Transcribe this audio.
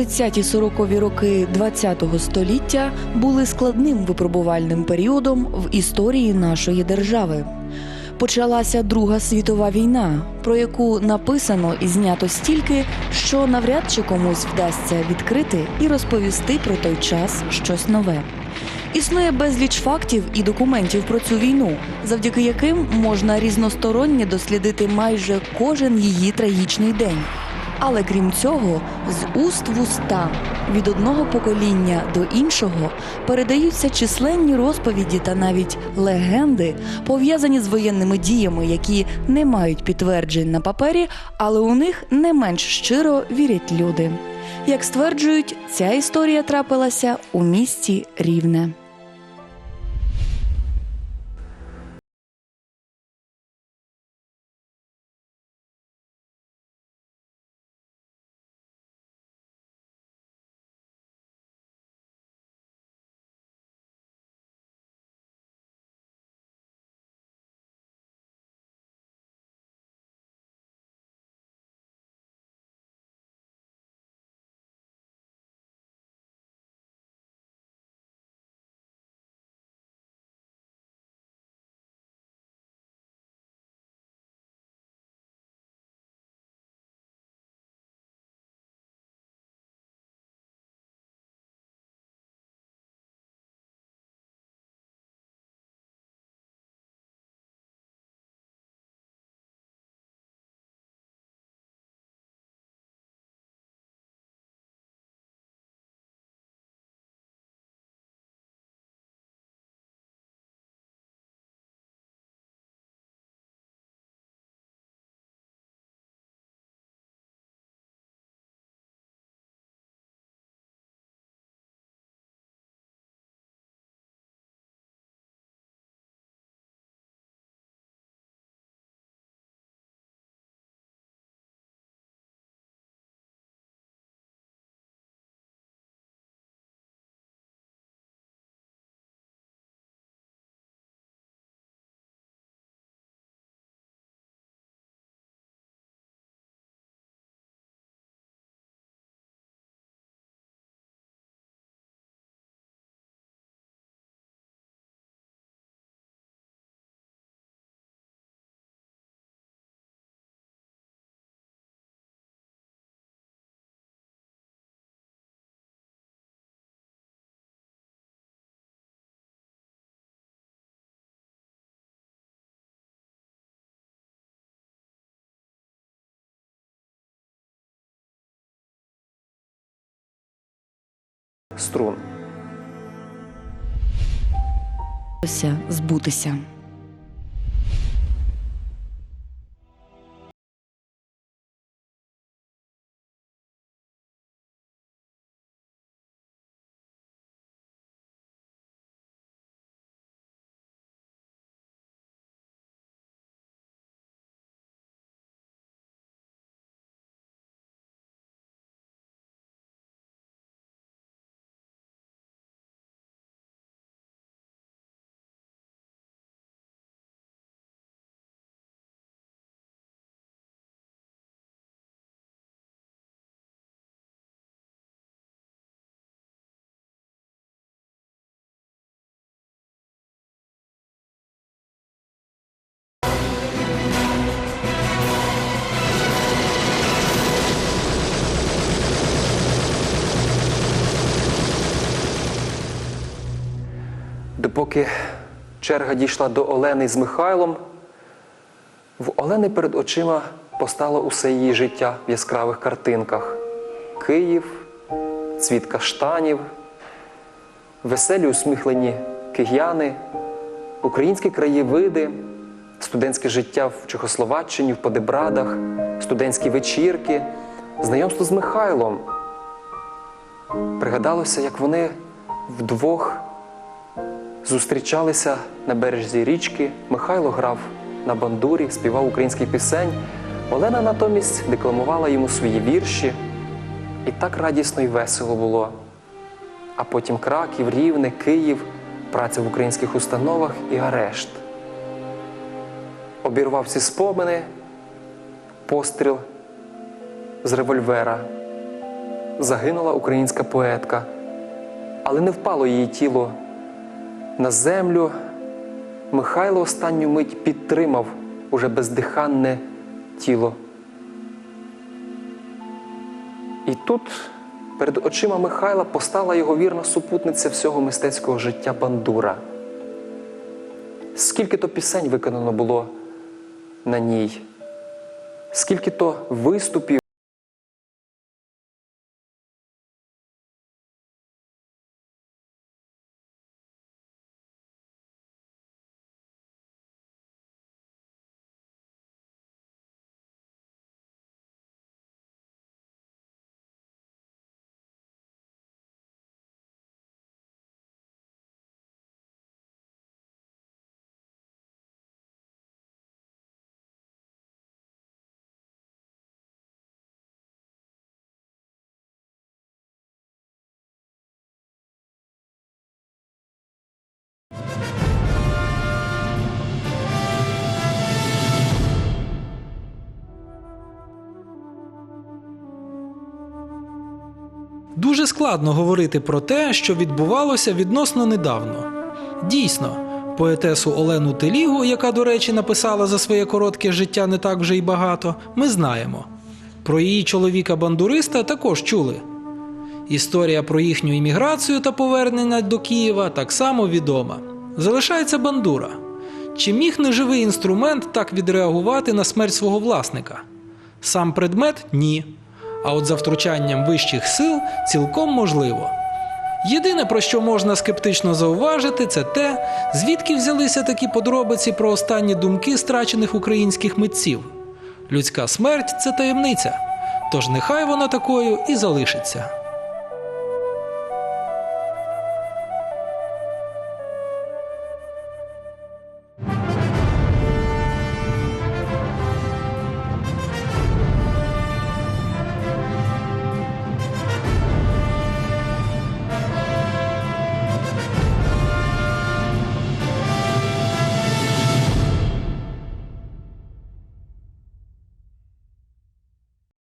30-40-ві роки ХХ століття були складним випробувальним періодом в історії нашої держави. Почалася Друга світова війна, про яку написано і знято стільки, що навряд чи комусь вдасться відкрити і розповісти про той час щось нове. Існує безліч фактів і документів про цю війну, завдяки яким можна різносторонньо дослідити майже кожен її трагічний день. Але крім цього, з уст в уста від одного покоління до іншого передаються численні розповіді та навіть легенди, пов'язані з воєнними діями, які не мають підтверджень на папері, але у них не менш щиро вірять люди. Як стверджують, ця історія трапилася у місті Рівне. Струн. Збутися. Допоки черга дійшла до Олени з Михайлом, в Олени перед очима постало усе її життя в яскравих картинках: Київ, цвіт каштанів, веселі усміхлені кияни, українські краєвиди, студентське життя в Чехословаччині, в Подебрадах, студентські вечірки, знайомство з Михайлом. Пригадалося, як вони вдвох зустрічалися на березі річки. Михайло грав на бандурі, співав українські пісень. Олена натомість декламувала йому свої вірші. І так радісно і весело було. А потім Краків, Рівне, Київ, праця в українських установах і арешт. Обірвав ці спомини, постріл з револьвера. Загинула українська поетка, але не впало її тіло на землю. Михайло останню мить підтримав уже бездиханне тіло. І тут перед очима Михайла постала його вірна супутниця всього мистецького життя Бандура. Скільки то пісень виконано було на ній, скільки то виступів. Дуже складно говорити про те, що відбувалося відносно недавно. Дійсно, поетесу Олену Телігу, яка, до речі, написала за своє коротке життя не так вже й багато, ми знаємо. Про її чоловіка-бандуриста також чули. Історія про їхню імміграцію та повернення до Києва так само відома. Залишається бандура. Чи міг неживий інструмент так відреагувати на смерть свого власника? Сам предмет ні. А от за втручанням вищих сил цілком можливо. Єдине, про що можна скептично зауважити, це те, звідки взялися такі подробиці про останні думки страчених українських митців. Людська смерть це таємниця, тож нехай вона такою і залишиться.